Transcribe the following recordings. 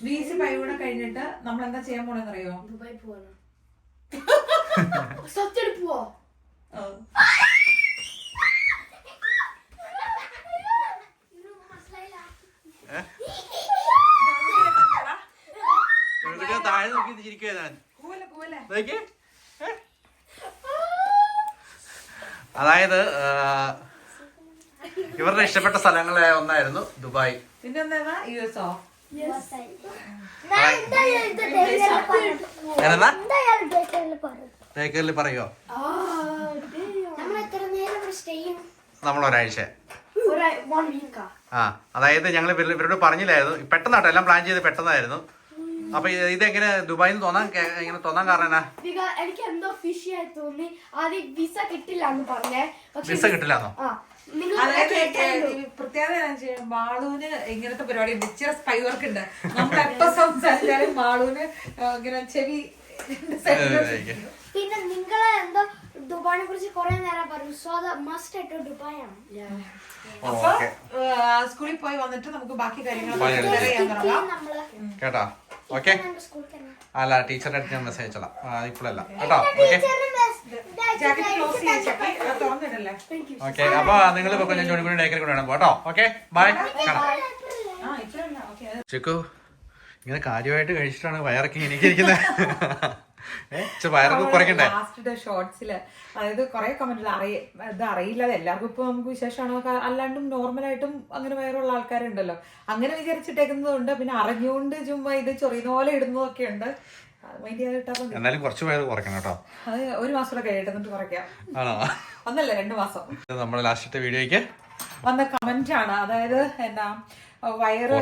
B C five കൂടെ കഴിഞ്ഞിട്ട് നമ്മൾ എന്താ ചെയ്യാൻ പോണെന്ന് അറിയോ ദുബായി പോവാണ് സത്യം പോവോ? ഇവിടെ താഴെ നോക്കി ചിരിക്കുക ഞാൻ. കൂവല കൂവല നോക്കിയേ. അതായത് ഇവരുടെ ഇഷ്ടപ്പെട്ട സ്ഥലങ്ങളെ ഒന്നായിരുന്നു ദുബായ്. പിന്നെ എന്താ യു എസ് ഓ ഡേറ്റയിൽ പറയും? നമ്മൾ എത്ര നേരം ഇവിടെ ചെയ്യും? നമ്മൾ ഒരാഴ്ച വൺ വീക്കാ ആ. അതായത് ഞങ്ങൾ ഇവരോട് പറഞ്ഞില്ലായിരുന്നു. പെട്ടെന്നാട്ടോ എല്ലാം പ്ലാൻ ചെയ്ത് പെട്ടെന്നായിരുന്നു. അപ്പൊ ഇത് ഇതെങ്ങനെ ദുബായിൽ നിന്ന് തോന്നാൻ ഇങ്ങനെ തോന്നാൻ കാരണം എനിക്ക് എന്തോ ഫിഷി ആയി തോന്നി. ആദ്യം വിസ കിട്ടില്ല എന്ന് പറഞ്ഞേ വിസ കിട്ടില്ലാന്നോ? പ്രത്യേകത മാളൂന് ഇങ്ങനത്തെ പരിപാടി ഇച്ചിരി സ്പൈ വർക്ക് ഉണ്ട് നമ്മൾ എപ്പോ സംസാരിച്ചാലും മാളൂന് ഇങ്ങനെ ചെവി. പിന്നെ നിങ്ങളെ എന്തോ ദുബായിനെ കുറിച്ച് കുറെ നേരം പറഞ്ഞു. സോ മസ്റ്റ് ആയിട്ട് ദുബായ് ആണ്. അപ്പൊ സ്കൂളിൽ പോയി വന്നിട്ട് നമുക്ക് ബാക്കി കാര്യങ്ങൾ കേട്ടോ? ഓക്കെ അല്ല ടീച്ചറുടെ അടുത്ത് ഞാൻ മെസ്സേജ് അയച്ചോളാം ഇപ്പോഴല്ല. കേട്ടോ? ഓക്കെ ഓക്കെ അപ്പൊ നിങ്ങൾ ഇപ്പൊ ജോണി കൂടി ഡേക്കറി കൂടെ വേണം. കേട്ടോ? ഓക്കെ ബൈ കാണാം. ചിക്കു ഇങ്ങനെ കാര്യമായിട്ട് കഴിച്ചിട്ടാണ് വയറൊക്കെ എനിക്ക് ഇരിക്കുന്നത് ലാസ്റ്റ് ഷോർട്സിൽ അതായത് കുറെ കമന്റിൽ അറിയ ഇത് അറിയില്ല എല്ലാവർക്കും ഇപ്പൊ നമുക്ക് വിശേഷമാണോ? അല്ലാണ്ടും നോർമലായിട്ടും അങ്ങനെ വയറുള്ള ആൾക്കാരുണ്ടല്ലോ. അങ്ങനെ വിചാരിച്ചിട്ടേക്കുന്നതുണ്ട്. പിന്നെ അറിഞ്ഞുകൊണ്ട് ചുമ്മാ ഇത് ചൊറിയുന്ന പോലെ ഇടുന്നതൊക്കെ ഉണ്ട്. എന്നാലും കുറച്ച് വയറ് കുറയ്ക്കണം കേട്ടോ. ഒരു മാസം കഴിയട്ടെ കുറയ്ക്കാം. ഒന്നല്ല രണ്ട് മാസം. നമ്മുടെ ലാസ്റ്റത്തെ വീഡിയോയ്ക്ക് വന്ന കമന്റ് ആണ്. അതായത് എന്നാ വയറ്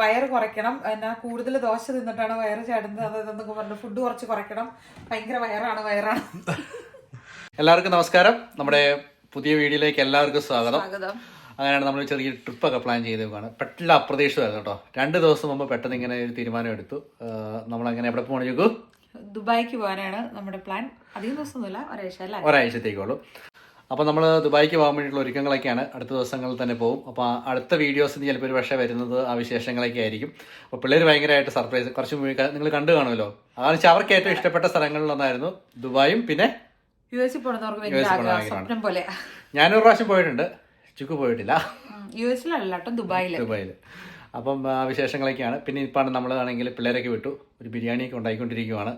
വയറ് കുറയ്ക്കണം. എന്നാ കൂടുതൽ ദോശ തിന്നിട്ടാണ് വയറ് ചേടുന്നത് അതെന്നൊക്കെ പറഞ്ഞു ഫുഡ് കുറച്ച് കുറയ്ക്കണം. ഭയങ്കര വയറാണ് വയറാണ്. എല്ലാവർക്കും നമസ്കാരം. നമ്മുടെ പുതിയ വീഡിയോയിലേക്ക് എല്ലാവർക്കും സ്വാഗതം. അങ്ങനെയാണ് നമ്മൾ ചെറിയ ട്രിപ്പൊക്കെ പ്ലാൻ ചെയ്തേക്കാണ് പെട്ടെന്ന് അപ്രതീക്ഷിതമായിരുന്നു കേട്ടോ. രണ്ട് ദിവസം മുമ്പ് പെട്ടെന്ന് ഇങ്ങനെ ഒരു തീരുമാനം എടുത്തു. നമ്മൾ അങ്ങനെ എവിടെ പോകണം ചോദിക്കൂ? ദുബായിക്ക് പോകാനാണ് നമ്മുടെ പ്ലാൻ അധികം ദിവസമൊന്നുമില്ല ഒരാഴ്ച അല്ലേ? ഒരാഴ്ചത്തേക്കുള്ളൂ. അപ്പോൾ നമ്മൾ ദുബായിക്ക് പോകാൻ വേണ്ടിയിട്ടുള്ള ഒരുക്കങ്ങളൊക്കെയാണ്. അടുത്ത ദിവസങ്ങളിൽ തന്നെ പോകും അപ്പോൾ അടുത്ത വീഡിയോസിന് ചിലപ്പോൾ ഒരു പക്ഷേ വരുന്നത് ആ വിശേഷങ്ങളൊക്കെ ആയിരിക്കും. അപ്പോൾ പിള്ളേർ ഭയങ്കരമായിട്ട് സർപ്രൈസ്. കുറച്ച് നിങ്ങൾ കണ്ടു കാണുമല്ലോ? അതാണ് വെച്ചാൽ അവർക്ക് ഏറ്റവും ഇഷ്ടപ്പെട്ട സ്ഥലങ്ങളിലൊന്നായിരുന്നു ദുബായും പിന്നെ യു എസ് പോകണമെന്നവർക്ക് പോലെ. ഞാനൊരു പ്രാവശ്യം പോയിട്ടുണ്ട്. ചുക്ക് പോയിട്ടില്ല. യു എസിലല്ല ദുബായിൽ. ദുബായിൽ അപ്പം ആ വിശേഷങ്ങളൊക്കെയാണ്. പിന്നെ ഇപ്പം നമ്മൾ ആണെങ്കിൽ പിള്ളേരൊക്കെ വിട്ടു. ഒരു ബിരിയാണിയൊക്കെ ഉണ്ടായിക്കൊണ്ടിരിക്കുവാണ്.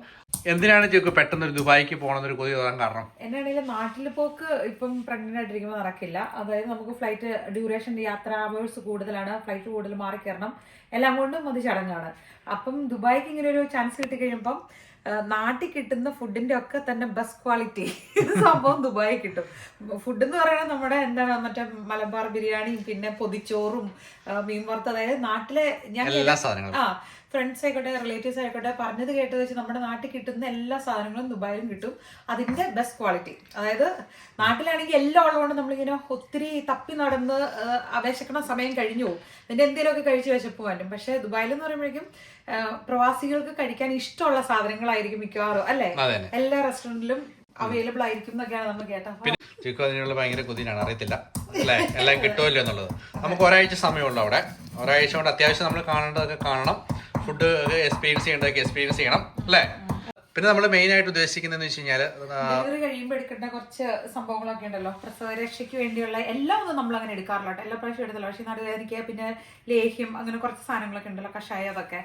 എന്തിനാണ് ചേക്ക് പെട്ടെന്ന് ഒരു ദുബായിക്ക് പോകണമെന്നൊരു കൊതി തോന്നാൻ കാരണം? എന്നാണെങ്കിലും നാട്ടിൽ പോക്ക് ഇപ്പം പ്രഗ്നന്റ് ആയിട്ടിരിക്കുമ്പോൾ നടക്കില്ല. അതായത് നമുക്ക് ഫ്ലൈറ്റ് ഡ്യൂറേഷൻ യാത്ര അവേഴ്സ് കൂടുതലാണ്. ഫ്ലൈറ്റ് കൂടുതൽ മാറി എല്ലാം കൊണ്ടും അത് ചടങ്ങാണ്. അപ്പം ദുബായിക്ക് ഇങ്ങനെ ഒരു ചാൻസ് കിട്ടി കഴിയുമ്പം ആ, നാട്ടിൽ കിട്ടുന്ന ഫുഡിന്റെ ഒക്കെ തന്നെ ബെസ്റ്റ് ക്വാളിറ്റി സംഭവം ദുബായി കിട്ടും. ഫുഡ് എന്ന് പറയുന്നത് നമ്മുടെ എന്താണ് മറ്റേ മലബാർ ബിരിയാണിയും പിന്നെ പൊതിച്ചോറും മീൻ വറുത്ത അതായത് നാട്ടിലെ ഞാൻ ആ ഫ്രണ്ട്സ് ആയിക്കോട്ടെ റിലേറ്റീവ്സ് ആയിക്കോട്ടെ പറഞ്ഞത് കേട്ടത് വെച്ച് നമ്മുടെ നാട്ടിൽ കിട്ടുന്ന എല്ലാ സാധനങ്ങളും ദുബായിലും കിട്ടും. അതിന്റെ ബെസ്റ്റ് ക്വാളിറ്റി അതായത് നാട്ടിലാണെങ്കിൽ എല്ലാം ഉള്ളതുകൊണ്ട് നമ്മളിങ്ങനെ ഒത്തിരി തപ്പി നടന്ന് അപേക്ഷിക്കണ സമയം കഴിഞ്ഞു പോകും. പിന്നെ എന്തെങ്കിലുമൊക്കെ കഴിച്ച് വിശപ്പ് പറ്റും പക്ഷെ ദുബായിൽ എന്ന് പറയുമ്പോഴേക്കും പ്രവാസികൾക്ക് കഴിക്കാൻ ഇഷ്ടമുള്ള സാധനങ്ങളായിരിക്കും മിക്കവാറും അല്ലേ? എല്ലാ റെസ്റ്റോറന്റിലും അവൈലബിൾ ആയിരിക്കും എന്നൊക്കെയാണ് നമ്മൾ കേട്ടത്. ചിക്കോ അതിനുള്ള ഭയങ്കര കൊതിയാണ് അറിയത്തില്ല. അല്ലേ? എല്ലാം കിട്ടുമല്ലോ എന്നുള്ളത്. നമുക്ക് ഒരാഴ്ച സമയമുള്ളൂ അവിടെ. ഒരാഴ്ച കൊണ്ട് അത്യാവശ്യം നമ്മൾ കാണേണ്ടതൊക്കെ കാണണം. ഫുഡ് എക്സ്പീരിയൻസ് ചെയ്യേണ്ടതൊക്കെ എക്സ്പീരിയൻസ് ചെയ്യണം അല്ലേ? പിന്നെ നമ്മൾ മെയിൻ ആയിട്ട് ഉദ്ദേശിക്കുന്നതെന്ന് വെച്ച് കഴിഞ്ഞാൽ കഴിയുമ്പോൾ എടുക്കേണ്ട കുറച്ച് സംഭവങ്ങളൊക്കെ ഉണ്ടല്ലോ. പ്രസവരക്ഷയ്ക്ക് വേണ്ടിയുള്ള എല്ലാം ഒന്നും നമ്മൾ അങ്ങനെ എടുക്കാറില്ല എല്ലാ പ്രാവശ്യം എടുത്തില്ല. പക്ഷേ നടുവേദനയ്ക്ക് പിന്നെ ലേഹ്യം അങ്ങനെ കുറച്ച് സാധനങ്ങളൊക്കെ ഉണ്ടല്ലോ. കഷായം അതൊക്കെ.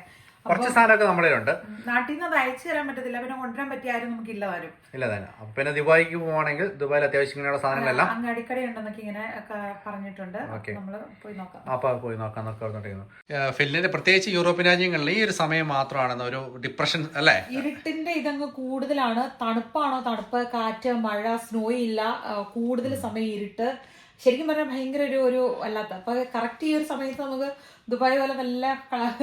കുറച്ച് സാധനമൊക്കെ നമ്മുടെ ഉണ്ട് നാട്ടിൽ നിന്ന് അത് അയച്ചു തരാൻ പറ്റത്തില്ല. പിന്നെ കൊണ്ടുവരാൻ പറ്റിയ ആരും നമുക്ക് ഇല്ല വരും ഇല്ല തന്നെ. അപ്പൊ പിന്നെ ദുബായിക്ക് പോവാണെങ്കിൽ ദുബായിൽ അത്യാവശ്യം ഇങ്ങനെയുള്ള സാധനങ്ങളെല്ലാം അങ്ങ് അടിക്കട ഉണ്ടെന്നൊക്കെ ഇങ്ങനെ പറഞ്ഞിട്ടുണ്ട്. നമ്മൾ പോയി നോക്കാം. അപ്പൊ പോയി നോക്കാം പ്രത്യേകിച്ച് യൂറോപ്യൻ രാജ്യങ്ങളിൽ ഈ ഒരു സമയം മാത്രമാണ് ഒരു ഡിപ്രഷൻ അല്ലേ? ഇരുട്ടിന്റെ ഇതങ്ങ് കൂടുതലാണ്. തണുപ്പാണോ തണുപ്പ്? കാറ്റ് മഴ സ്നോ ഇല്ല. കൂടുതൽ സമയം ഇരുട്ട്. ശരിക്കും പറഞ്ഞാൽ ഭയങ്കര ഒരു ഒരു അല്ലാത്ത. അപ്പൊ കറക്റ്റ് ഈ ഒരു സമയത്ത് നമുക്ക് ദുബായ് പോലെ നല്ല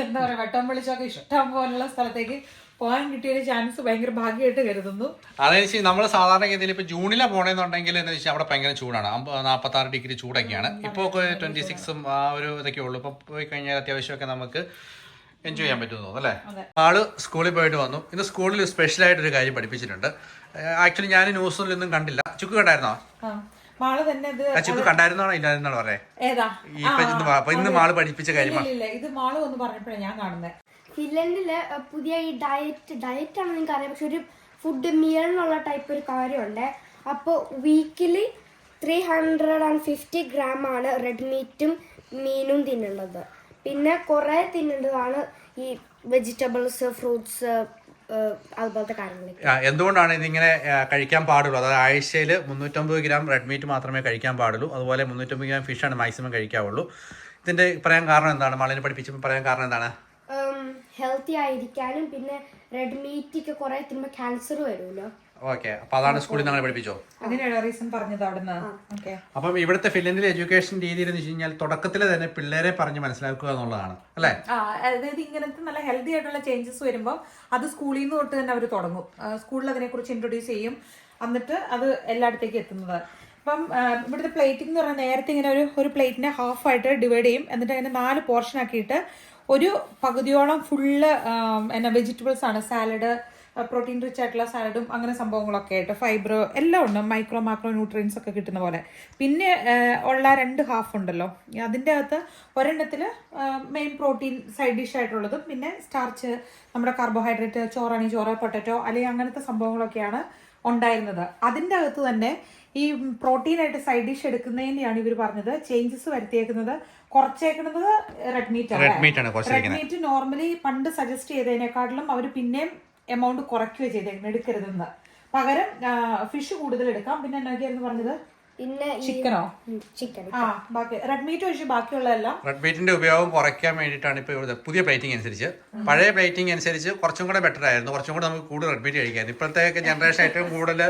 എന്താ പറയാ വെട്ടം വെളിച്ചൊക്കെ ഇഷ്ടം പോലുള്ള സ്ഥലത്തേക്ക് പോകാൻ കിട്ടിയ ഒരു ചാൻസ് ഭയങ്കര ഭാഗ്യമായിട്ട് കരുതുന്നു. അതായത് വെച്ചാൽ നമ്മൾ സാധാരണഗതിയിൽ ഇപ്പോൾ ജൂണിലാണ് പോകണമെന്നുണ്ടെങ്കിൽ എന്ന് വെച്ചാൽ അവിടെ ഭയങ്കര ചൂടാണ്. നാൽപ്പത്തി ആറ് ഡിഗ്രി ചൂടൊക്കെയാണ്. ഇപ്പോൾ ട്വന്റി സിക്സും ആ ഒരു ഇതൊക്കെ ഉള്ളൂ. ഇപ്പൊ പോയി കഴിഞ്ഞാൽ അത്യാവശ്യമൊക്കെ നമുക്ക് എൻജോയ് ചെയ്യാൻ പറ്റുമെന്ന് തോന്നുന്നു അല്ലേ. ആൾ സ്കൂളിൽ പോയിട്ട് വന്നു. ഇന്ന് സ്കൂളിൽ സ്പെഷ്യലായിട്ട് ഒരു കാര്യം പഠിപ്പിച്ചിട്ടുണ്ട്. ആക്ച്വലി ഞാൻ ന്യൂസിലൊന്നും കണ്ടില്ല. ചുക്ക് കണ്ടായിരുന്നോ? മാൾ തന്നെ ഇത് ആ ചുക്ക് കണ്ടായിരുന്നോ ഇല്ലായിരുന്നാണ് ഏതാ? ഇന്ന് അപ്പൊ ഇന്ന് മാൾ പഠിപ്പിച്ച കാര്യം ഇല്ല ഇല്ല ഇത് മാൾ ഒന്ന് പറഞ്ഞപ്പോഴാണ് ഞാൻ കാണുന്നത് ഫിൻലൻഡിൽ പുതിയ ഈ ഡയറ്റ് ഡയറ്റ് ആണെന്ന് നിങ്ങൾക്ക് അറിയാം പക്ഷെ ഒരു ഫുഡ് മീൽ എന്നുള്ള ടൈപ്പ് ഒരു കാര്യമുണ്ട്. അപ്പോൾ weekly three hundred and fifty gram ആണ് റെഡ് മീറ്റും മീനും തിന്നുള്ളത് പിന്നെ കുറേ തിന്നേണ്ടതാണ് ഈ വെജിറ്റബിൾസ് ഫ്രൂട്ട്സ് അതുപോലത്തെ കാര്യങ്ങളൊക്കെ. ആ, എന്തുകൊണ്ടാണ് ഇതിങ്ങനെ കഴിക്കാൻ പാടുള്ളൂ? അതായത് ആഴ്ചയിൽ മുന്നൂറ്റമ്പത് ഗ്രാം റെഡ് മീറ്റ് മാത്രമേ കഴിക്കാൻ പാടുള്ളൂ. അതുപോലെ മുന്നൂറ്റമ്പത് ഗ്രാം ഫിഷാണ് മാക്സിമം കഴിക്കാവുള്ളൂ. ഇതിന്റെ പറയാൻ കാരണം എന്താണ്? മളിനെ പഠിപ്പിച്ചപ്പോൾ പറയാൻ കാരണം എന്താണ്? ഹെൽത്തി ആയിരിക്കാനും പിന്നെ റെഡ് മീറ്റ് ഒക്കെ കുറേ തിന്നുമ്പോൾ ക്യാൻസർ വരുമല്ലോ. ഓക്കെ അപ്പൊ അതാണ് സ്കൂളിൽ നിങ്ങൾ പഠിപ്പിച്ചോ? റീസൺ പറഞ്ഞത് അവിടുന്ന്. ഓക്കെ അപ്പം ഇവിടുത്തെ ഫിലിൻഡിലെ എഡ്യൂക്കേഷൻ രീതി എന്ന് വെച്ച് കഴിഞ്ഞാൽ തുടക്കത്തിൽ തന്നെ പിള്ളേരെ പറഞ്ഞ് മനസ്സിലാക്കുക എന്നുള്ളതാണ് അല്ലേ? അതായത് ഇങ്ങനത്തെ നല്ല ഹെൽത്തി ആയിട്ടുള്ള ചേഞ്ചസ് വരുമ്പോൾ അത് സ്കൂളിൽ നിന്ന് തൊട്ട് തന്നെ അവർ തുടങ്ങും. സ്കൂളിൽ അതിനെക്കുറിച്ച് ഇൻട്രൊഡ്യൂസ് ചെയ്യും. എന്നിട്ട് അത് എല്ലായിടത്തേക്കും എത്തുന്നത്. അപ്പം ഇവിടുത്തെ പ്ലേറ്റിംഗ് എന്ന് പറഞ്ഞാൽ നേരത്തെ ഇങ്ങനെ ഒരു ഒരു പ്ലേറ്റിനെ ഹാഫ് ആയിട്ട് ഡിവൈഡ് ചെയ്യും. എന്നിട്ട് അതിനെ നാല് പോർഷൻ ആക്കിയിട്ട് ഒരു പകുതിയോളം ഫുള്ള് എന്നാ വെജിറ്റബിൾസ് ആണ്. സാലഡ് പ്രോട്ടീൻ റിച്ച് ആയിട്ടുള്ള സാലഡും അങ്ങനെ സംഭവങ്ങളൊക്കെ ആയിട്ട് ഫൈബർ എല്ലാം ഉണ്ട്. മൈക്രോ മാക്രോ ന്യൂട്രിയൻസ് ഒക്കെ കിട്ടുന്ന പോലെ. പിന്നെ ഉള്ള രണ്ട് ഹാഫ് ഉണ്ടല്ലോ. അതിന്റെ അകത്ത് ഒരെണ്ണത്തിൽ മെയിൻ പ്രോട്ടീൻ സൈഡ് ഡിഷ് ആയിട്ടുള്ളതും പിന്നെ സ്റ്റാർച്ച് നമ്മുടെ കാർബോഹൈഡ്രേറ്റ് ചോറാണി ചോറ് പൊട്ടറ്റോ അല്ലെങ്കിൽ അങ്ങനത്തെ സംഭവങ്ങളൊക്കെയാണ് ഉണ്ടായിരുന്നത്. അതിന്റെ അകത്ത് തന്നെ ഈ പ്രോട്ടീൻ ആയിട്ട് സൈഡ് ഡിഷ് എടുക്കുന്നതിനെയാണ് ഇവർ പറഞ്ഞത്. ചേഞ്ചസ് വരുത്തിയേക്കുന്നത് കുറച്ചേക്കുന്നത് റെഡ് മീറ്റ് ആണ്. Red meat red meat normally പണ്ട് സജസ്റ്റ് ചെയ്തതിനേക്കാട്ടിലും അവർ പിന്നെയും എമൗണ്ട് കുറയ്ക്കുകയോ ചെയ്തേക്കുന്നത് എടുക്കരുതെന്ന്. പകരം ഫിഷ് കൂടുതൽ എടുക്കാം. പിന്നെ എന്നൊക്കെയായിരുന്നു പറഞ്ഞത്? പിന്നെ ചിക്കനോ ചിക്കൻ ആ ബാക്കി റെഡ് മീറ്റ് ഒഴിച്ച് ബാക്കിയുള്ളതെല്ലാം. റെഡ് മീറ്റിന്റെ ഉപയോഗം കുറയ്ക്കാൻ വേണ്ടിയിട്ടാണ് ഇപ്പോൾ ഇവിടുത്തെ പുതിയ പ്ലേറ്റിംഗ് അനുസരിച്ച്. പഴയ പ്ലേറ്റിംഗ് അനുസരിച്ച് കുറച്ചും കൂടെ ബെറ്റർ ആയിരുന്നു. കുറച്ചും കൂടെ നമുക്ക് കൂടുതൽ റെഡ് മീറ്റ് കഴിക്കായിരുന്നു. ഇപ്പോഴത്തെ ജനറേഷൻ ഏറ്റവും കൂടുതൽ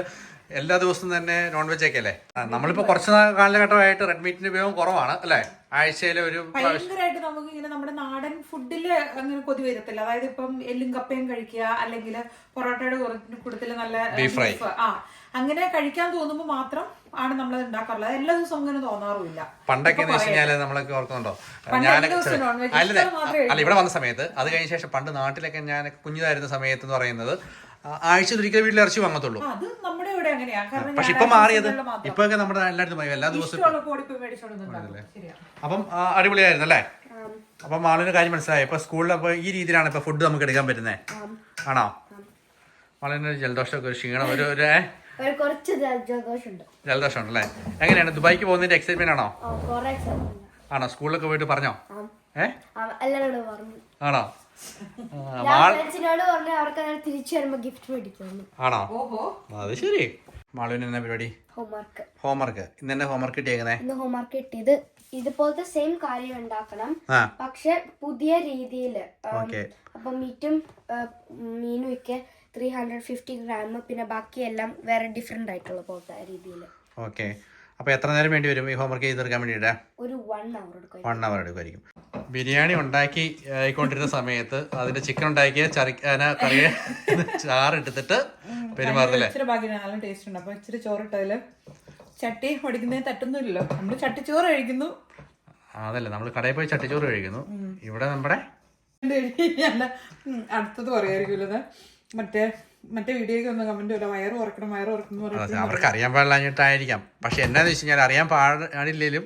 എല്ലാ ദിവസവും തന്നെ നോൺ വെജ് ഒക്കെ അല്ലേ നമ്മളിപ്പോ കുറച്ച് കാലഘട്ടമായിട്ട് റെഡ് മീറ്റിന്റെ ഉപയോഗം കുറവാണ് അല്ലേ? ആഴ്ചയിലെ ഒരു ഭയങ്കരമായിട്ട് നമുക്ക് ഇങ്ങനെ നമ്മുടെ നാടൻ ഫുഡിൽ അങ്ങനെ കൊതി വരത്തില്ല. അതായത് ഇപ്പം എല്ലും കപ്പയും കഴിക്കുക അല്ലെങ്കിൽ പൊറോട്ടയുടെ കൂടുതൽ നല്ല ബീഫ്. ആ അങ്ങനെ കഴിക്കാൻ തോന്നുമ്പോൾ മാത്രം ആണ് നമ്മൾ ഉണ്ടാക്കാറുള്ളത്. എല്ലാ ദിവസവും അങ്ങനെ തോന്നാറുമില്ല. പണ്ടൊക്കെ എന്ന് നമ്മളൊക്കെ ഓർക്കുന്നുണ്ടോ? ഞാൻ അല്ല ഇവിടെ വന്ന സമയത്ത് അത് കഴിഞ്ഞ ശേഷം പണ്ട് നാട്ടിലൊക്കെ ഞാൻ കുഞ്ഞിതായിരുന്ന സമയത്ത് എന്ന് പറയുന്നത് ആ, ആഴ്ചയിൽ ഒരിക്കൽ വീട്ടിൽ ഇറച്ചി വാങ്ങത്തുള്ളൂ. അത് നമ്മുടെ ഇവിടെ അങ്ങനെയാ. കാരണം പക്ഷെ ഇപ്പൊ മാറിയത്. ഇപ്പൊ ഒക്കെ നമ്മുടെ എല്ലായിടത്തും എല്ലാ ദിവസവും ഇഷ്ടമുള്ള ശരിയാ. അപ്പം ആ, അടിപൊളിയായിരുന്നു അല്ലേ? അപ്പം മാളിന് കാര്യം മനസ്സിലായി. ഇപ്പൊ സ്കൂളിൽ അപ്പൊ ഈ രീതിയിലാണ് ഇപ്പൊ ഫുഡ് നമുക്ക് എടുക്കാൻ പറ്റുന്നത് ആണോ? മാളിന് ജലദോഷമൊക്കെ ഒരു ക്ഷീണം ഒരു ഒരു ഏ? ഒരു കുറച്ച് ജലദോഷമുണ്ട്. ജലദോഷം ഉണ്ടല്ലേ എങ്ങനെയാണ്? ദുബായിക്ക് പോകുന്നതിന്റെ എക്സൈറ്റ്മെന്റ് ആണോ? ആ, കുറേ സമയം ആണോ? സ്കൂളിലൊക്കെ പോയിട്ട് പറഞ്ഞോ? ഏ? എല്ലാവരോടും പറഞ്ഞു. ആണോ? ആണോ? ഓഹോ. അത് ശരി. മാളുവിന് എന്നാ പരിപാടി? ഹോംവർക്ക് ഹോംവർക്ക് ഇന്ന് തന്നെ ഹോംവർക്ക് കിട്ടിയേക്കുന്നേ? ഇന്ന് ഹോംവർക്ക് കിട്ടിയത് ഇതുപോലത്തെ സെയിം കാര്യം ഉണ്ടാക്കണം. പക്ഷെ പുതിയ രീതിയിൽ. അപ്പൊ മീറ്റും മീനും ഒക്കെ ത്രീ ഹൺഡ്രഡ് ഫിഫ്റ്റി ഗ്രാം പിന്നെ ബാക്കിയെല്ലാം വേറെ ഡിഫറെന്റ് ആയിട്ടുള്ള പോലത്തെ രീതിയിൽ. ഓക്കെ അപ്പൊ എത്ര നേരം വേണ്ടി വരും ഈ ഹോംവർക്ക് ചെയ്ത് തീർക്കാൻ വേണ്ടിയിട്ട്? ഒരു വൺ അവർ എടുക്കും. One hour എടുക്കുമായിരിക്കും. ബിരിയാണി ഉണ്ടാക്കി ആയിക്കൊണ്ടിരുന്ന സമയത്ത് അതിന്റെ ചിക്കൻ ഉണ്ടാക്കിയ ചറി അതിനെ കറിയെ ചാറെടുത്തിട്ട് പെരുമാറുന്നില്ലേ? ഇച്ചിരി ബാക്കി നല്ല ടേസ്റ്റ് ഉണ്ട്. അപ്പൊ ഇച്ചിരി ചോറിട്ടതിൽ ചട്ടി ഒടിക്കുന്നതിന് തട്ടുന്നില്ലല്ലോ നമ്മൾ ചട്ടിച്ചോറ് കഴിക്കുന്നു. അതല്ല നമ്മൾ കടയിൽ പോയി ചട്ടിച്ചോറ് കഴിക്കുന്നു. ഇവിടെ നമ്മുടെ അടുത്തത് പറയായിരിക്കുമല്ലോ. മറ്റേ മറ്റേ വീഡിയോയ്ക്ക് ഒന്ന് കമന്റ് വരാം. വയറ് ഉറക്കണം വയറ് ഉറക്കണം അവർക്ക് അറിയാൻ പാടില്ലാഞ്ഞിട്ടായിരിക്കാം. പക്ഷെ എന്നാന്ന് വെച്ച് കഴിഞ്ഞാൽ അറിയാൻ പാടില്ലെങ്കിലും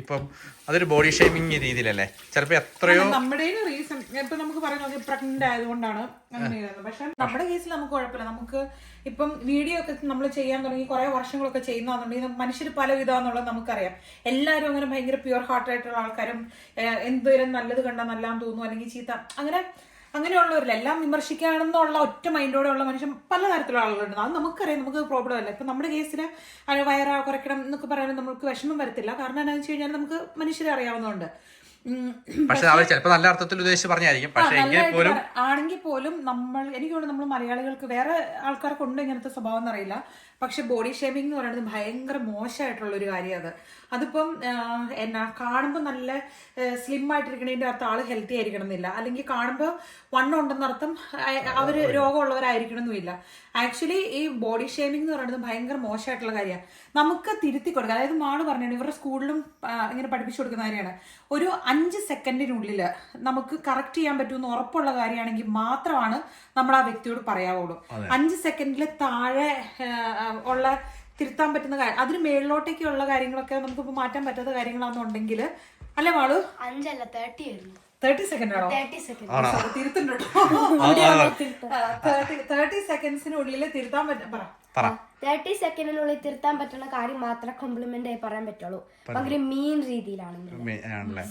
ഇപ്പം അതൊരു ബോഡി ഷേമിങ് രീതിയിലല്ലേ? ചിലപ്പോൾ എത്രയോ നമ്മുടെ റീസൺ ഇപ്പൊ നമുക്ക് നോക്കി പ്രഗ്നന്റ് ആയതുകൊണ്ടാണ് പക്ഷെ നമ്മുടെ കേസിൽ നമുക്ക് കുഴപ്പമില്ല. നമുക്ക് ഇപ്പം വീഡിയോ ഒക്കെ നമ്മൾ ചെയ്യാൻ തുടങ്ങി കുറെ വർഷങ്ങളൊക്കെ ചെയ്യുന്നതാണെന്നുണ്ടെങ്കിൽ മനുഷ്യർ പല വിധമാണെന്നുള്ളത് നമുക്കറിയാം. എല്ലാവരും അങ്ങനെ ഭയങ്കര പ്യുവർ ഹാർട്ട് ആയിട്ടുള്ള ആൾക്കാരും എന്തോരം നല്ലത് കണ്ടാൽ നല്ലതാന്ന് തോന്നുന്നു. അല്ലെങ്കിൽ ചീത്ത. അങ്ങനെ അങ്ങനെയുള്ളവരില്ല എല്ലാം വിമർശിക്കാണെന്നുള്ള ഒറ്റ മൈൻഡോടെ ഉള്ള മനുഷ്യൻ പല തരത്തിലുള്ള ആളുകളുണ്ട്. അത് നമുക്കറിയാം നമുക്ക് പ്രോബ്ലം അല്ല. ഇപ്പം നമ്മുടെ കേസിൽ വയറ കുറയ്ക്കണം എന്നൊക്കെ പറയാൻ നമുക്ക് വിഷമം വരത്തില്ല. കാരണം എന്താണെന്ന് വെച്ച് കഴിഞ്ഞാൽ നമുക്ക് മനുഷ്യരെ അറിയാവുന്നതുകൊണ്ട്. ഉം. പക്ഷെ അവർ ചിലപ്പോൾ നല്ല അർത്ഥത്തിൽ ഉദ്ദേശിച്ച് പറഞ്ഞായിരിക്കും. പക്ഷെ എങ്കിൽ നല്ലതായിട്ട് പോലും ആണെങ്കിൽ പോലും നമ്മൾ എനിക്ക് തോന്നുന്നു നമ്മൾ മലയാളികൾക്ക് വേറെ ആൾക്കാർക്കുണ്ട് ഇങ്ങനത്തെ സ്വഭാവം എന്നറിയില്ല. പക്ഷെ ബോഡി ഷേമിംഗ് എന്ന് പറയുന്നത് ഭയങ്കര മോശമായിട്ടുള്ള ഒരു കാര്യം അത്. അതിപ്പം എന്നാ കാണുമ്പോൾ നല്ല സ്ലിം ആയിട്ടിരിക്കണതിന്റെ അർത്ഥം ആൾ ഹെൽത്തി ആയിരിക്കണം എന്നില്ല. അല്ലെങ്കിൽ കാണുമ്പോൾ വണ്ണം ഉണ്ടെന്നർത്ഥം അവർ അവർ രോഗമുള്ളവരായിരിക്കണം എന്നുമില്ല ആക്ച്വലി ഈ ബോഡി ഷേമിംഗ് എന്ന് പറയുന്നത് ഭയങ്കര മോശമായിട്ടുള്ള കാര്യമാണ്. നമുക്ക് തിരുത്തി കൊടുക്കുക അതായത് മാൾ പറഞ്ഞാണ് ഇവരുടെ സ്കൂളിലും ഇങ്ങനെ പഠിപ്പിച്ചു കൊടുക്കുന്ന കാര്യമാണ്. ഒരു അഞ്ച് സെക്കൻഡിനുള്ളിൽ നമുക്ക് കറക്റ്റ് ചെയ്യാൻ പറ്റുമെന്ന് ഉറപ്പുള്ള കാര്യമാണെങ്കിൽ മാത്രമാണ് നമ്മൾ ആ വ്യക്തിയോട് പറയാവുള്ളൂ. അഞ്ച് സെക്കൻഡിൽ താഴെ ഉള്ള തിരുത്താൻ പറ്റുന്ന കാര്യം അതിന് മേളിലോട്ടേക്കുള്ള കാര്യങ്ങളൊക്കെ നമുക്ക് നമുക്കിപ്പോൾ മാറ്റാൻ പറ്റാത്ത കാര്യങ്ങളാണെന്നുണ്ടെങ്കിൽ അല്ലേ മാളു? അഞ്ചല്ല തേർട്ടി ആയിരുന്നു. തേർട്ടി സെക്കൻഡ് ആണോ? തിരുത്തുന്നുണ്ടോ തേർട്ടി സെക്കൻഡ്സിനുള്ളിൽ തിരുത്താൻ പറ്റും പറ. തേർട്ടി സെക്കൻഡിനുള്ളിൽ തിരുത്താൻ പറ്റുന്ന കാര്യം മാത്രമേ കോംപ്ലിമെന്റ് ആയി പറയാൻ പറ്റുള്ളൂ. ഭയങ്കര മീൻ രീതിയിലാണ്.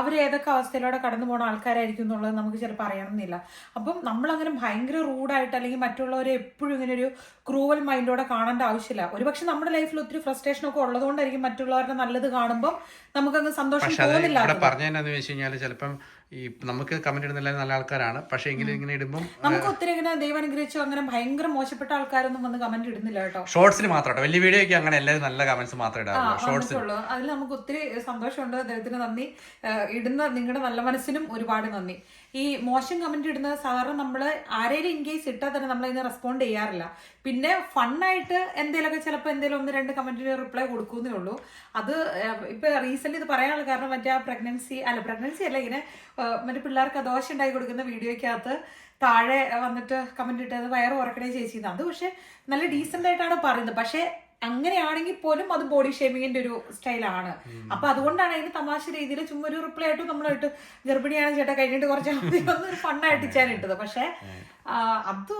അവർ ഏതൊക്കെ അവസ്ഥയിലൂടെ കടന്നു പോകുന്ന ആൾക്കാരായിരിക്കും എന്നുള്ളത് നമുക്ക് ചിലപ്പോൾ അറിയണമെന്നില്ല. അപ്പം നമ്മളങ്ങനെ ഭയങ്കര റൂഡായിട്ട് അല്ലെങ്കിൽ മറ്റുള്ളവരെ എപ്പോഴും ഇങ്ങനെ ഒരു ക്രൂവൽ മൈൻഡോടെ കാണേണ്ട ആവശ്യമില്ല. ഒരുപക്ഷെ നമ്മുടെ ലൈഫിൽ ഒത്തിരി ഫ്രസ്ട്രേഷൻ ഒക്കെ ഉള്ളതുകൊണ്ടായിരിക്കും മറ്റുള്ളവരുടെ നല്ലത് കാണുമ്പോൾ നമുക്കങ്ങ് സന്തോഷം തോന്നില്ല പറഞ്ഞതെന്നു വെച്ച് കഴിഞ്ഞാൽ ചിലപ്പം ഈ നമുക്ക് കമന്റ് ഇടുന്നില്ല നല്ല ആൾക്കാരാണ്. പക്ഷെ എങ്കിലും ഇങ്ങനെ ഇടുമ്പോൾ നമുക്ക് ഒത്തിരി ഇങ്ങനെ ദൈവം അനുഗ്രഹിച്ചു അങ്ങനെ ഭയങ്കര മോശപ്പെട്ട ആൾക്കാരൊന്നും വന്ന് കമന്റ് ഇടുന്നില്ല കേട്ടോ. ഷോർട്സിന് മാത്രം വലിയ വീഡിയോ ഒക്കെ അങ്ങനെ എല്ലാവരും നല്ല കമന്റ്സ് മാത്രമേ ഇടാറുള്ളൂ. ഷോർട്സ് അതിൽ നമുക്ക് ഒത്തിരി സന്തോഷമുണ്ട്. അദ്ദേഹത്തിന് നന്ദി. ഇടുന്ന നിങ്ങളുടെ നല്ല മനസ്സിനും ഒരുപാട് നന്ദി. ഈ മോശം കമന്റ് ഇടുന്ന സാധാരണ നമ്മൾ ആരെങ്കിലും ഇൻ കേസ് ഇട്ടാൽ തന്നെ നമ്മൾ അതിന് റെസ്പോണ്ട് ചെയ്യാറില്ല. പിന്നെ ഫണ്ണായിട്ട് എന്തെങ്കിലുമൊക്കെ ചിലപ്പോൾ എന്തെങ്കിലും ഒന്ന് രണ്ട് കമന്റിന് റിപ്ലൈ കൊടുക്കുന്നേ ഉള്ളൂ. അത് ഇപ്പൊ റീസെന്റ് ഇത് പറയാനുള്ള കാരണം മറ്റേ ആ പ്രഗ്നൻസി അല്ല പ്രഗ്നൻസി അല്ല ഇങ്ങനെ മറ്റേ പിള്ളേർക്ക് ദോശ ഉണ്ടാക്കി കൊടുക്കുന്ന വീഡിയോയ്ക്കകത്ത് താഴെ വന്നിട്ട് കമന്റ് ഇട്ടത് വയറ് ഉറക്കണേ ചേച്ചി അത് പക്ഷെ നല്ല ഡീസെന്റ് ആയിട്ടാണ് പറയുന്നത്. പക്ഷെ അങ്ങനെയാണെങ്കിൽ പോലും അത് ബോഡി ഷേമിങ്ങിന്റെ ഒരു സ്റ്റൈലാണ് അപ്പൊ അതുകൊണ്ടാണ് അതിന് തമാശ രീതിയിൽ ചുമ്മാ ഒരു റിപ്ലൈ ആയിട്ട് നമ്മളിട്ട് ഗർഭിണിയാണ് ചേട്ടാ കഴിഞ്ഞിട്ട് കുറച്ച് ഒരു ഫണ്ണായിട്ട് ഇച്ചാൻ ഇട്ടത്. പക്ഷെ അത്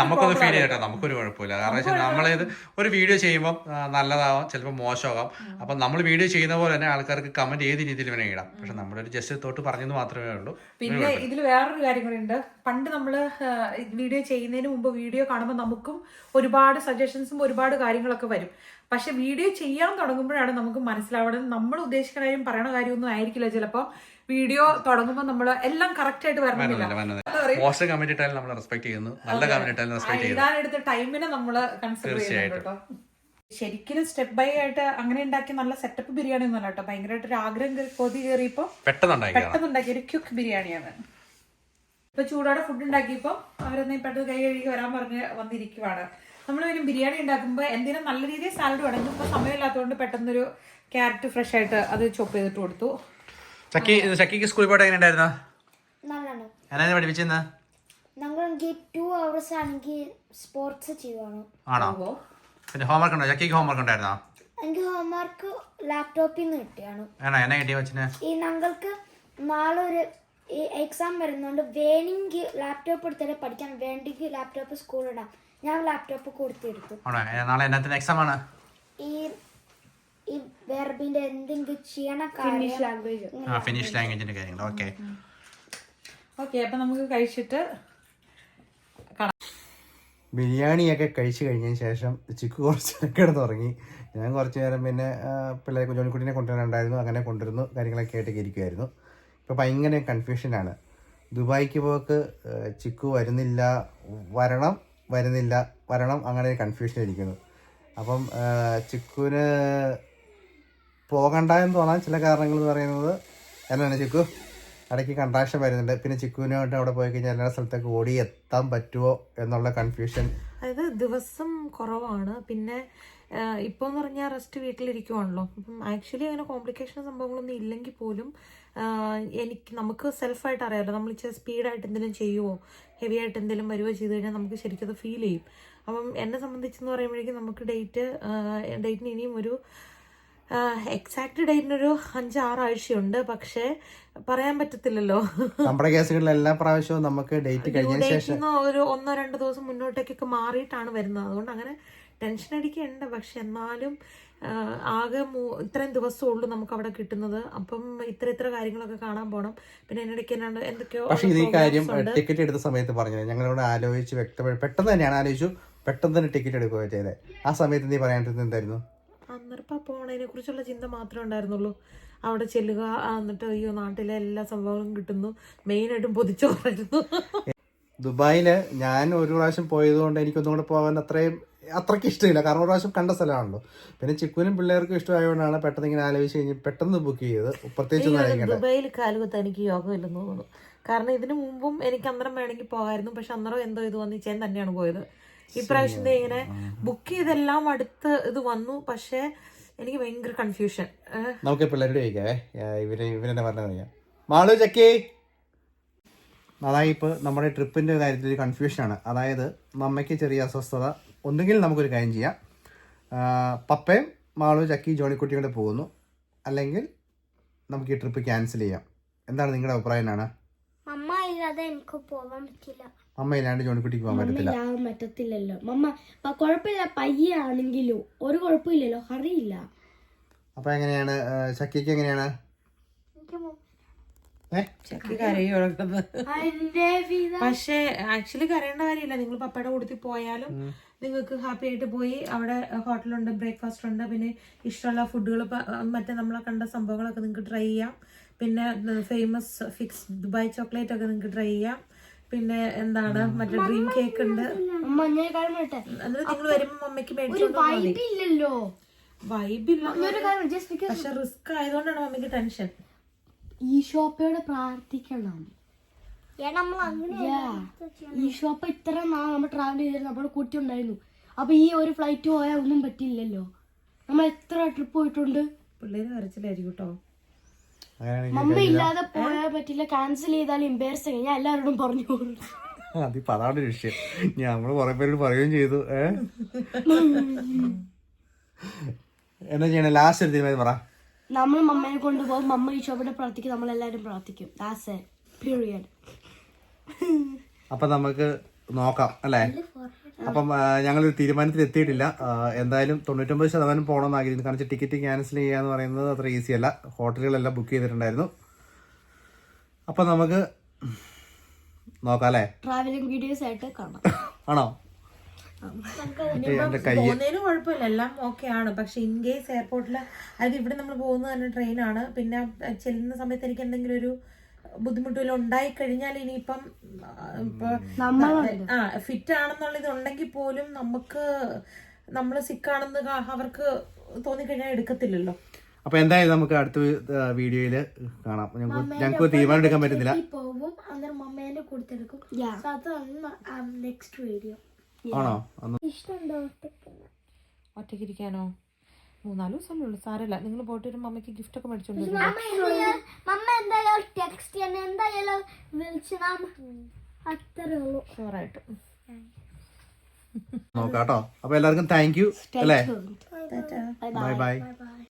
നമുക്കൊന്ന് ഫീൽ ചെയ്യട്ടോ നമുക്കൊരു കുഴപ്പമില്ല. കാരണം വെച്ചാൽ നമ്മളിത് ഒരു വീഡിയോ ചെയ്യുമ്പോൾ നല്ലതാവാം ചിലപ്പോൾ മോശമാകാം അപ്പം നമ്മൾ വീഡിയോ ചെയ്യുന്ന പോലെ തന്നെ ആൾക്കാർക്ക് കമന്റ് ഏത് രീതിയിൽ വേണേ ഇടാം. പക്ഷെ നമ്മളൊരു ജസ്റ്റ് തൊട്ട് പറഞ്ഞെന്ന് മാത്രമേ ഉള്ളൂ. പിന്നെ ഇതിൽ വേറൊരു കാര്യം കൂടി ഉണ്ട്. പണ്ട് നമ്മൾ വീഡിയോ ചെയ്യുന്നതിന് മുമ്പ് വീഡിയോ കാണുമ്പോൾ നമുക്കും ഒരുപാട് സജഷൻസും ഒരുപാട് കാര്യങ്ങളൊക്കെ വരും. പക്ഷെ വീഡിയോ ചെയ്യാൻ തുടങ്ങുമ്പോഴാണ് നമുക്ക് മനസ്സിലാവുന്നത്. നമ്മൾ ഉദ്ദേശിക്കുന്ന കാര്യം പറയണ കാര്യമൊന്നും ആയിരിക്കില്ല ചിലപ്പോൾ വീഡിയോ തുടങ്ങുമ്പോൾ നമ്മൾ എല്ലാം കറക്റ്റ് ആയിട്ട് വരണമെന്നില്ല. മോശം കമന്റ് ഇട്ടാലും നമ്മൾ റെസ്പെക്ട് ചെയ്യുന്നു. നല്ല കമന്റ് ഇട്ടാലും റെസ്പെക്ട് ചെയ്യുന്നു. എഴുതാനെടുത്ത ടൈമിനെ നമ്മൾ കൺസിഡർ ചെയ്യുന്നുണ്ട് ശരിക്കും സ്റ്റെപ്പ് ബൈ ആയിട്ട് അങ്ങനെ ഉണ്ടാക്കിയ നല്ല സെറ്റപ്പ് ബിരിയാണി ഒന്നുമല്ല കേട്ടോ. ഭയങ്കരമായിട്ട് ഒരു ആഗ്രഹം കൊതി കയറിയപ്പോ പെട്ടെന്നുണ്ടാക്കിയതാണ് പെട്ടെന്ന് ഉണ്ടാക്കിയ ഒരു ക്യുക്ക് ബിരിയാണിയാണ് ഇപ്പൊ ചൂടോടെ ഫുഡ് ഉണ്ടാക്കിയപ്പോ അവരൊന്ന് പെട്ടെന്ന് കൈ കഴുകി വരാൻ പറഞ്ഞ് വന്നിരിക്കുവാണ്. നമ്മൾ ഒരു ബിരിയാണി ഉണ്ടാക്കുമ്പോൾ എന്തിനും നല്ല രീതിയിൽ സാലഡ് തുടങ്ങും ഇപ്പൊ സമയമില്ലാത്തതുകൊണ്ട് പെട്ടെന്നൊരു ക്യാരറ്റ് ഫ്രഷ് ആയിട്ട് അത് ചോപ്പ് ചെയ്തിട്ട് കൊടുത്തു. ചക്കി ചക്കിക്ക് സ്കൂളിൽ പോയിട്ട് എങ്ങനെ ഉണ്ടായിരുന്ന നല്ലാണ് ഞാനത് പഠിപ്പിച്ചെന്ന് ഞങ്ങളെങ്കിൽ ടു അവേഴ്സ് ആണെങ്കിൽ സ്പോർട്സ് ചെയ്യുവാണ്. ആണോ? പിന്നെ ഹോംവർക്ക് ഉണ്ടോ? ചക്കിക്ക് ഹോംവർക്ക് ഉണ്ടായിരുന്നോ? എനിക്ക് ഹോംവർക്ക് ലാപ്ടോപ്പിൽ നിന്ന് കിട്ടിയാണ്. ആണോ? എന്നെ കിട്ടിയ വെച്ചിന് ഈ ഞങ്ങൾക്ക് നാളെ ഒരു ഈ എക്സാം വേണമെങ്കിൽ ലാപ്ടോപ്പ് എടുത്തിട്ട് പഠിക്കാൻ വേണ്ടെങ്കിൽ ലാപ്ടോപ്പ് സ്കൂളിടാം ഞാൻ ലാപ്ടോപ്പ് കൊടുത്തെടുത്തു ആണോ? നാളെ എന്നത്തിന് എക്സാം ആണ്? ഈ ഈ വെർബിന്റെ എന്തെങ്കിലും ചെയ്യണ ഫിനിഷ് കാര്യം ലാംഗ്വേജ് ആ ഫിനിഷ് ലാംഗ്വേജിന്റെ കാര്യങ്ങൾ. ഓക്കെ ഓക്കെ അപ്പൊ നമുക്ക് കഴിച്ചിട്ട് ബിരിയാണിയൊക്കെ കഴിച്ചു കഴിഞ്ഞതിന് ശേഷം ചിക്കു കുറച്ച് കിടന്ന് കിടന്നുറങ്ങി. ഞാൻ കുറച്ച് നേരം പിന്നെ പിള്ളേരെ കുഞ്ഞോണിക്കുട്ടിനെ കൊണ്ടുവരാനുണ്ടായിരുന്നു. അങ്ങനെ കൊണ്ടുവരുന്നു. കാര്യങ്ങളൊക്കെ ആയിട്ടൊക്കെ ഇരിക്കുമായിരുന്നു ഇപ്പോൾ ഭയങ്കര കൺഫ്യൂഷനാണ് ദുബായിക്ക് പോക്ക് ചിക്കു വരുന്നില്ല വരണം വരുന്നില്ല വരണം അങ്ങനെ കൺഫ്യൂഷൻ ഇരിക്കുന്നു. അപ്പം ചിക്കുവിന് പോകണ്ട എന്ന് തോന്നാൻ ചില കാരണങ്ങൾ എന്ന് പറയുന്നത് എന്നാണ് ചിക്കു. ഇടയ്ക്ക് കൺട്രാക്ഷൻ വരുന്നുണ്ട്. പിന്നെ ചിക്കുവിനായിട്ട് അവിടെ പോയി കഴിഞ്ഞാൽ എല്ലാ സ്ഥലത്തേക്ക് ഓടി എത്താൻ പറ്റുമോ എന്നുള്ള കൺഫ്യൂഷൻ അതായത് ദിവസം കുറവാണ്. പിന്നെ ഇപ്പോൾ എന്ന് പറഞ്ഞാൽ റെസ്റ്റ് വീട്ടിലിരിക്കുവാണല്ലോ. അപ്പം ആക്ച്വലി അങ്ങനെ കോംപ്ലിക്കേഷൻ സംഭവങ്ങളൊന്നും ഇല്ലെങ്കിൽ പോലും എനിക്ക് നമുക്ക് സെൽഫായിട്ട് അറിയാമല്ലോ. നമ്മൾ ഇച്ചിരി സ്പീഡായിട്ട് എന്തെങ്കിലും ചെയ്യുമോ ഹെവി ആയിട്ട് എന്തെങ്കിലും വരുവോ ചെയ്ത് കഴിഞ്ഞാൽ നമുക്ക് ശരിക്കും അത് ഫീൽ ചെയ്യും. അപ്പം എന്നെ സംബന്ധിച്ചെന്ന് പറയുമ്പോഴേക്കും നമുക്ക് ഡേറ്റ് ഡേറ്റിന് ഇനിയും ഒരു എക്സാക്ട് ഡേറ്റിനൊരു അഞ്ചാറ് ആഴ്ചയുണ്ട് പക്ഷേ പറയാൻ പറ്റത്തില്ലല്ലോ. നമ്മുടെ കേസുകളിൽ എല്ലാ പ്രാവശ്യവും നമുക്ക് ഡേറ്റ് കഴിഞ്ഞതിന് ശേഷം ഒരു ഒന്നോ രണ്ടോ ദിവസം മുന്നോട്ടേക്കൊക്കെ മാറിയിട്ടാണ് വരുന്നത്. അതുകൊണ്ട് അങ്ങനെ ടെൻഷൻ അടിക്കുന്നുണ്ട് പക്ഷെ എന്നാലും ആകെ ഇത്രയും ദിവസമുള്ളൂ നമുക്ക് അവിടെ കിട്ടുന്നത്. അപ്പം ഇത്ര ഇത്ര കാര്യങ്ങളൊക്കെ കാണാൻ പോകണം പിന്നെ എന്നിടയ്ക്ക് എന്നാണ്ട് എന്തൊക്കെയോ പക്ഷെ ഇത് ഈ കാര്യം ടിക്കറ്റ് എടുത്ത സമയത്ത് പറഞ്ഞത് ഞങ്ങളിവിടെ ആലോചിച്ച് വ്യക്തമായി പെട്ടെന്ന് തന്നെയാണ് ആലോചിച്ചു പെട്ടെന്ന് തന്നെ ടിക്കറ്റ് എടുക്കുകയോ ചെയ്തത്. ആ സമയത്ത് നീ പറയാൻ എന്തായിരുന്നു? അന്നേരപ്പം പോണതിനെ കുറിച്ചുള്ള ചിന്ത മാത്രമേ ഉണ്ടായിരുന്നുള്ളൂ. അവിടെ ചെല്ലുക എന്നിട്ട് അയ്യോ നാട്ടിലെ എല്ലാ സംഭവങ്ങളും കിട്ടുന്നു. മെയിനായിട്ടും പൊതിച്ചോറായിരുന്നു. ദുബായിൽ ഞാൻ ഒരു പ്രാവശ്യം പോയതുകൊണ്ട് എനിക്കൊന്നും കൂടെ പോകാൻ അത്രയും അത്രയ്ക്ക് ഇഷ്ടമില്ല. കാരണം ഒരു പ്രാവശ്യം കണ്ട സ്ഥലമാണല്ലോ. പിന്നെ ചിക്കുനും പിള്ളേർക്കും ഇഷ്ടമായതുകൊണ്ടാണ് പെട്ടെന്ന് ഇങ്ങനെ ആലോചിച്ച് കഴിഞ്ഞ് പെട്ടെന്ന് ബുക്ക് ചെയ്തത്. പ്രത്യേകിച്ച് ദുബായിൽ കാലുകൊത്ത എനിക്ക് യോഗമില്ലെന്ന് തോന്നുന്നു. കാരണം ഇതിനു മുമ്പും എനിക്ക് അന്നേരം വേണമെങ്കിൽ പോകായിരുന്നു. പക്ഷെ അന്നേരം എന്തോ ഇത് വന്നിച്ചേൻ തന്നെയാണ് പോയത്. ഇപ്രാവശ്യം ഇങ്ങനെ ബുക്ക് ചെയ്തെല്ലാം അടുത്ത് ഇത് വന്നു. പക്ഷേ എനിക്ക് ഭയങ്കര കൺഫ്യൂഷൻ നമുക്ക് പിള്ളേരോട് ചോദിക്കാവേ ഇവർ ഇവരെന്നെ മാളു ചക്കി. അതായത് ഇപ്പോൾ നമ്മുടെ ട്രിപ്പിന്റെ കാര്യത്തിൽ ഒരു കൺഫ്യൂഷനാണ് അതായത് നമ്മയ്ക്ക് ചെറിയ അസ്വസ്ഥത. ഒന്നുകിൽ നമുക്കൊരു കാര്യം ചെയ്യാം. പപ്പയും മാളു ചക്കി ജോണിക്കുട്ടിയും കൂടെ പോകുന്നു. അല്ലെങ്കിൽ നമുക്ക് ഈ ട്രിപ്പ് ക്യാൻസൽ ചെയ്യാം. എന്താണ് നിങ്ങളുടെ അഭിപ്രായം? എന്നാണ് അമ്മ ഇല്ലാതെ എനിക്ക് പോകാൻ പറ്റില്ല. അമ്മ ഇല്ലാണ്ട് ജോണിക്കുട്ടിക്ക് പോകാൻ പറ്റത്തില്ല. ഇല്ലാതെ പറ്റത്തില്ലല്ലോ. മമ്മ പ- കുഴപ്പമില്ല. പയ്യെ ആണെങ്കിലും ഒരു കുഴപ്പമില്ലല്ലോ. അറിയില്ല. അപ്പൊ എങ്ങനെയാണ്? ആ, ചക്കിക്ക് എങ്ങനെയാണ്? ഏ? ചക്കി പക്ഷേ ആക്ച്വലി കരയേണ്ട കാര്യമില്ല. നിങ്ങൾ പപ്പയുടെ കൂട്ടത്തിൽ പോയാലും നിങ്ങൾക്ക് ഹാപ്പി ആയിട്ട് പോയി. അവിടെ ഹോട്ടലുണ്ട് ബ്രേക്ക്ഫാസ്റ്റ് ഉണ്ട്. പിന്നെ ഇഷ്ടമുള്ള ഫുഡുകൾ മറ്റേ നമ്മളെ കണ്ട സംഭവങ്ങളൊക്കെ നിങ്ങൾക്ക് ട്രൈ ചെയ്യാം. പിന്നെ ഫേമസ് ഫിക്സ് ദുബായ് ചോക്ലേറ്റ് ഒക്കെ നിങ്ങൾക്ക് ട്രൈ ചെയ്യാം. പിന്നെ എന്താണ് മറ്റേ ഡ്രീം കേക്ക് ഉണ്ട്. എന്നിട്ട് നിങ്ങൾ മേടിച്ചോണ്ട് വൈബ് ഇല്ലല്ലോ. വൈബ് ഇല്ല. ഒരു കാര്യം ജസ്റ്റ് ബിക്കോസ് പക്ഷെ റിസ്ക് ആയതുകൊണ്ടാണ് മമ്മിക്ക് ടെൻഷൻ പ്രാർത്ഥിക്കണം. ഏ അങ്ങനെ ഈ ഷോപ്പ് ഇത്ര നാൾ നമ്മൾ ട്രാവൽ ചെയ്തിട്ട് നമ്മുടെ കൂട്ടി ഉണ്ടായിരുന്നു അപ്പൊ ഈ ഒരു ഫ്ലൈറ്റ് പോയാൽ ഒന്നും പറ്റില്ലല്ലോ നമ്മൾ എത്ര ട്രിപ്പ് പോയിട്ടുണ്ട്? പിള്ളേര് വരച്ചില്ലായിരിക്കും കേട്ടോ മമ്മ ഇല്ലാതെ പോയാൽ പറ്റില്ല. ക്യാൻസൽ ചെയ്താൽ ഇമ്പേഴ്സ് ഞാൻ എല്ലാവരോടും പറഞ്ഞു കൊടുത്തു. അതിപ്പോ അതാണ് ഒരു വിഷയം. ഞാൻ നമ്മൾ കുറെ പേരോട് പറയുകയും ചെയ്തു. ഏ? എന്താ ചെയ്യണേ? ലാസ്റ്റ് ഒരു തീരുമാനം പറ. നമ്മൾ മമ്മയെ കൊണ്ടുപോകും. മമ്മ ഈ ഷോപ്പിനെ പ്രാർത്ഥിക്കും. നമ്മളെല്ലാവരും പ്രാർത്ഥിക്കും. ദാറ്റ്സ് പീരിയഡ് അപ്പൊ നമുക്ക് നോക്കാം അല്ലേ? അപ്പം ഞങ്ങളൊരു തീരുമാനത്തിൽ എത്തിയിട്ടില്ല എന്തായാലും തൊണ്ണൂറ്റൊമ്പത് ശതമാനം പോകണമെന്ന് ആഗ്രഹിക്കുന്നു. കാരണം വെച്ചാൽ ടിക്കറ്റ് ക്യാൻസൽ ചെയ്യുക എന്ന് പറയുന്നത് അത്ര ഈസി അല്ല. ഹോട്ടലുകളെല്ലാം ബുക്ക് ചെയ്തിട്ടുണ്ടായിരുന്നു. അപ്പം നമുക്ക് നോക്കാം അല്ലേ? ട്രാവലിംഗ് വീഡിയോസ് ആയിട്ട് കാണാം. ആണോ? പോകുന്നതിന് കുഴപ്പമില്ല. എല്ലാം ഓക്കെ ആണ്. പക്ഷെ ഇൻ കേസ് എയർപോർട്ടിൽ അതായത് ഇവിടെ നമ്മൾ പോകുന്നത് തന്നെ ട്രെയിനാണ് പിന്നെ ചെല്ലുന്ന സമയത്ത് എനിക്ക് എന്തെങ്കിലും ഒരു ബുദ്ധിമുട്ടുകൾ ഉണ്ടായി കഴിഞ്ഞാൽ ഇനിയിപ്പം ആ, ഇപ്പൊ ആ ഫിറ്റ് ആണെന്നുള്ളത് ഉണ്ടെങ്കിൽ പോലും നമുക്ക് നമ്മൾ സിക്കാണെന്ന് അവർക്ക് തോന്നിക്കഴിഞ്ഞാൽ എടുക്കത്തില്ലല്ലോ. അപ്പൊ എന്തായാലും നമുക്ക് അടുത്ത വീഡിയോയിൽ കാണാം. ഞങ്ങൾക്ക് ഞങ്ങൾക്ക് തീരുമാനം എടുക്കാൻ പറ്റുന്നില്ല. പോകും അന്നേരം കൊടുത്തെടുക്കും. നെക്സ്റ്റ് വീഡിയോ ആണോ? ഇരിക്കാനോ? മൂന്നാൽ ദിവസമല്ലേ ഉള്ളൂ. സാരമില്ല. നിങ്ങൾ പോയിട്ട് വരുമ്പോൾ അമ്മയ്ക്ക് ഗിഫ്റ്റ് ഒക്കെ മേടിച്ചോണ്ട് വരും. മമ്മ എന്തായാലും ടെക്സ്റ്റ് ചെയ്യാൻ എന്തായാലും വിളിച്ചാൽ അത്രേ ഉള്ളൂ. ഷുവറായിട്ട് നോക്കാം കേട്ടോ അപ്പൊ എല്ലാവർക്കും താങ്ക് യു അല്ലേ? Bye bye